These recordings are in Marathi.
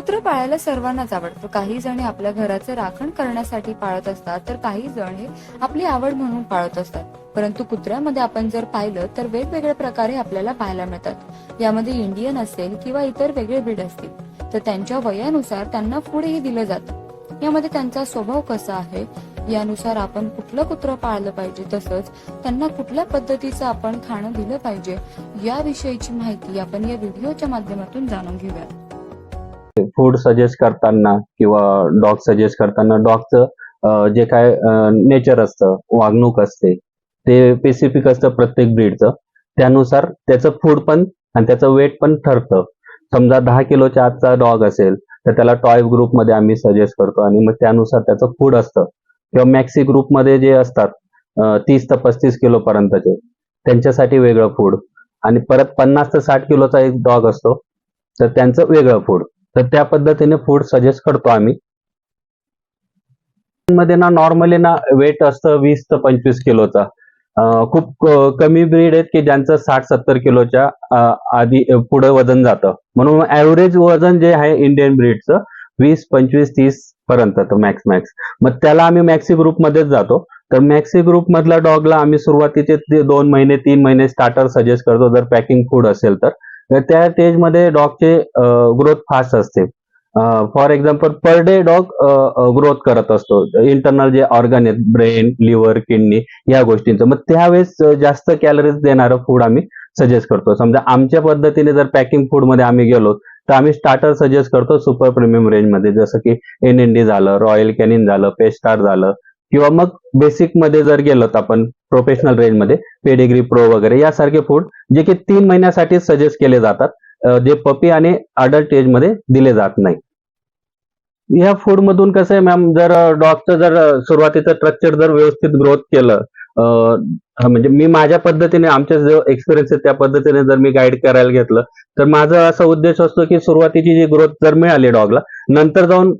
कुत्र पाळायला सर्वांनाच आवडतं. काही जण आपल्या घराचे राखण करण्यासाठी पाळत असतात तर काही जण हे आपली आवड म्हणून पाळत असतात. परंतु कुत्र्यामध्ये आपण जर पाहिलं तर वेगवेगळ्या प्रकारे आपल्याला पाहायला मिळतात. यामध्ये इंडियन असेल किंवा इतर वेगळे ब्रीड असतील तर त्यांच्या वयानुसार त्यांना पुढेही दिलं जातं. यामध्ये त्यांचा स्वभाव कसा आहे यानुसार आपण कुठलं कुत्रं पाळलं पाहिजे तसंच त्यांना कुठल्या पद्धतीचं आपण खाणं दिलं पाहिजे याविषयीची माहिती आपण या व्हिडिओच्या माध्यमातून जाणून घेऊया फूड सजेस्ट करताना किंवा डॉग सजेस्ट करताना डॉगचं जे काय नेचर असतं वागणूक असते ते स्पेसिफिक असतं प्रत्येक ब्रीडचं त्यानुसार त्याचं फूड पण आणि त्याचं वेट पण ठरतं. समजा दहा किलोच्या आजचा डॉग असेल तर त्याला टॉय ग्रुपमध्ये आम्ही सजेस्ट करतो आणि मग त्यानुसार त्याचं फूड असतं. किंवा मॅक्सी ग्रुपमध्ये जे असतात तीस ते पस्तीस किलो पर्यंतचे त्यांच्यासाठी वेगळं फूड आणि परत पन्नास ते साठ किलोचा एक डॉग असतो तर त्यांचं वेगळं फूड तर त्या पद्धतीने फूड सजेस्ट करतो आम्ही. मध्ये ना नॉर्मली ना वेट असतं वीस ते पंचवीस किलोचा. खूप कमी ब्रीड आहेत की ज्यांचं साठ सत्तर किलोच्या आधी पुढे वजन जातं. म्हणून ऍव्हरेज वजन जे आहे इंडियन ब्रीडचं वीस पंचवीस तीस पर्यंत मॅक्स मॅक्स मग त्याला आम्ही मॅक्सी ग्रुपमध्येच जातो. तर मॅक्सी ग्रुप मधल्या डॉगला आम्ही सुरुवातीचे दोन महिने तीन महिने स्टार्टर सजेस्ट करतो. जर पॅकिंग फूड असेल तर. त्या स्टेजमध्ये डॉगचे ग्रोथ फास्ट असते. For example per day dog growth करत असतो. इंटरनल जे ऑर्गन आहेत ब्रेन लिव्हर किडनी या गोष्टींचं. मग त्यावेळेस जास्त कॅलरीज देणारं फूड आम्ही सजेस्ट करतो. समजा आमच्या पद्धतीने जर पॅकिंग फूडमध्ये आम्ही गेलो तर आम्ही स्टार्टर सजेस्ट करतो सुपर प्रीमियम रेंजमध्ये जसं की एन एन डी झालं रॉयल कॅनिन झालं पेस्टार झालं किंवा मग बेसिकमध्ये जर गेलो तर आपण प्रोफेशनल रेंजमध्ये पेडिग्री प्रो वगैरे यासारखे फूड जे की तीन महिन्यासाठी सजेस्ट केले जातात जे पपी आणि अडल्ट एजमध्ये दिले जात नाही. या फूड मधून कसं आहे मॅम जर डॉगचं जर सुरुवातीचं स्ट्रक्चर जर व्यवस्थित ग्रोथ केलं म्हणजे मी माझ्या पद्धतीने आमच्या जो एक्सपिरियन्स आहे त्या पद्धतीने जर मी गाईड करायला घेतलं तर माझा असा उद्देश असतो की सुरुवातीची जी ग्रोथ जर मिळाली डॉगला नंतर जाऊन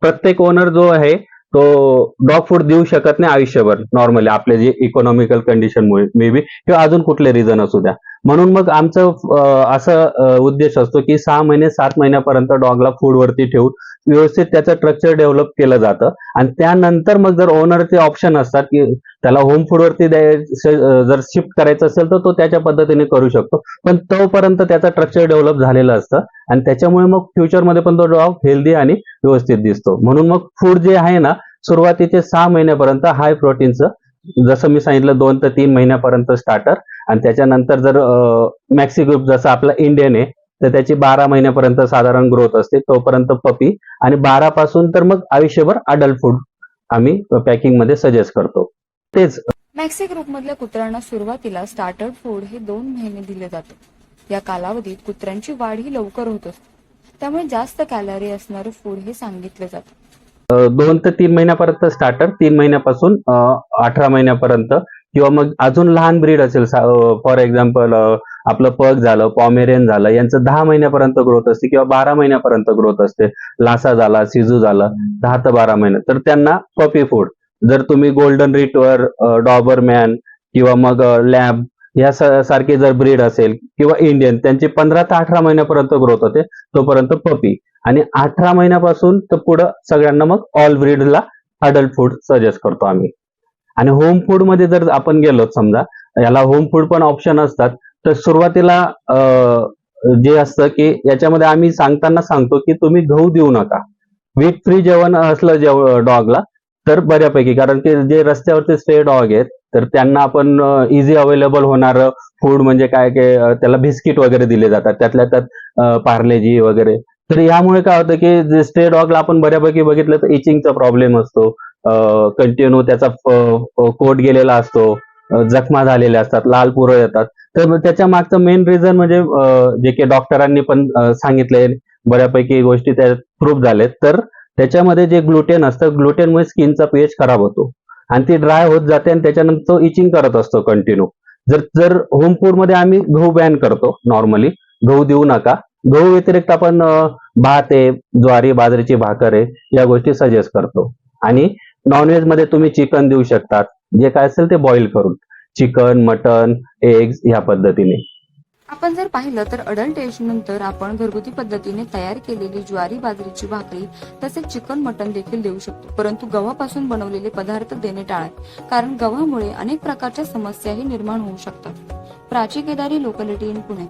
प्रत्येक ओनर जो आहे तो डॉग फूड देऊ शकत नाही आयुष्यभर नॉर्मली आपले जे इकॉनॉमिकल कंडिशनमुळे मे बी किंवा अजून कुठले रिझन असू द्या. म्हणून मग आमचं असं उद्देश असतो की सहा महिने सात महिन्यापर्यंत डॉगला फूड वरती ठेवून व्यवस्थित त्याचं स्ट्रक्चर डेव्हलप केलं जातं. आणि त्यानंतर मग जर ओनरचे ऑप्शन असतात की त्याला होम फूड वरती द्यायचं जर शिफ्ट करायचं असेल तर तो त्याच्या पद्धतीने करू शकतो. पण तोपर्यंत त्याचं स्ट्रक्चर डेव्हलप झालेलं असतं. आणि त्याच्यामुळे मग फ्युचरमध्ये पण तो डॉग हेल्दी आणि व्यवस्थित दिसतो. म्हणून मग फूड जे आहे ना सुरुवातीचे सहा महिन्यापर्यंत हाय प्रोटीनचं जसं मी सांगितलं दोन ते तीन महिन्यापर्यंत स्टार्टर आणि त्याच्यानंतर जर मॅक्सी ग्रुप जसं आपला इंडियन आहे तर त्याची बारा महिन्यापर्यंत साधारण ग्रोथ असते तोपर्यंत पपी आणि बारा पासून तर मग आयुष्यभर अडल्ट फूड आम्ही पॅकिंगमध्ये सजेस्ट करतो. तेच. मॅक्सी ग्रुपमधल्या कुत्र्यांना सुरुवातीला स्टार्टर फूड हे दोन महिने दिले जाते. या कालावधीत कुत्र्यांची वाढ ही लवकर होत असते. त्यामुळे जास्त कॅलरी असणारं फूड हे सांगितलं जातं. दोन ते तीन महिन्यापर्यंत स्टार्टर तीन महिन्यापासून अठरा महिन्यापर्यंत. किंवा मग अजून लहान ब्रीड असेल फॉर एक्झाम्पल आपलं पग झालं पॉमेरियन झालं यांचं दहा महिन्यापर्यंत ग्रोथ असते किंवा बारा महिन्यापर्यंत ग्रोथ असते. लासा झाला सिजू झाला दहा ते बारा महिने. तर त्यांना पपी फूड जर तुम्ही गोल्डन रिटवर डॉबरमॅन किंवा मग लॅब या सारखे जर ब्रीड असेल किंवा इंडियन त्यांची पंधरा ते अठरा महिन्यापर्यंत ग्रोथ होते तोपर्यंत पपी आणि अठरा महिन्यापासून तर पुढं सगळ्यांना मग ऑल ब्रीडला अडल्ट फूड सजेस्ट करतो आम्ही. आणि होम फूडमध्ये जर आपण गेलो समजा याला होम फूड पण ऑप्शन असतात तर सुरुवातीला जे असतं की याच्यामध्ये आम्ही सांगताना सांगतो की तुम्ही गहू देऊ नका. वीट फ्री जेवण असलं जेव डॉगला तर बऱ्यापैकी कारण की जे रस्त्यावरचे स्टे डॉग आहेत तर त्यांना आपण इझी अवेलेबल होणार फूड म्हणजे काय काय त्याला बिस्किट वगैरे दिले जातात. त्यातल्या त्यात पार्लेजी वगैरे. तर यामुळे काय होतं की जे स्टे डॉगला आपण बऱ्यापैकी बघितलं तर इचिंगचा प्रॉब्लेम असतो. कंटिन्यू त्याचा कोट गेलेला असतो. जखमा झालेल्या असतात लाल पुरळ येतात. तर त्याच्या मागचं मेन रिझन म्हणजे जे की डॉक्टरांनी पण सांगितले बऱ्यापैकी गोष्टी त्या प्रूफ झालेत. तर त्याच्यामध्ये जे ग्लुटेन असतं ग्लुटेनमुळे स्किनचा पीएच खराब होतो. आणि ती ड्राय होत जाते आणि त्याच्यानंतर तो इचिंग करत असतो कंटिन्यू जर जर होम फूडमध्ये आम्ही गहू बॅन करतो नॉर्मली गहू देऊ नका. गहू व्यतिरिक्त आपण भात आहे ज्वारी बाजरीची भाकर आहे या गोष्टी सजेस्ट करतो. आणि नॉनव्हेजमध्ये तुम्ही चिकन देऊ शकतात. जे काय असेल ते बॉईल करून. चिकन मटन एग्स ह्या पद्धतीने. आपण जर पाहिलं तर अडल्ट एज नंतर आपण घरगुती पद्धतीने तयार केलेली ज्वारी बाजरीची भाकरी तसेच चिकन मटन देखील देऊ शकतो. परंतु गव्हापासून बनवलेले पदार्थ देणे टाळा कारण गव्हामुळे अनेक प्रकारच्या समस्याही निर्माण होऊ शकतात. Prachi Kedari locality in Pune.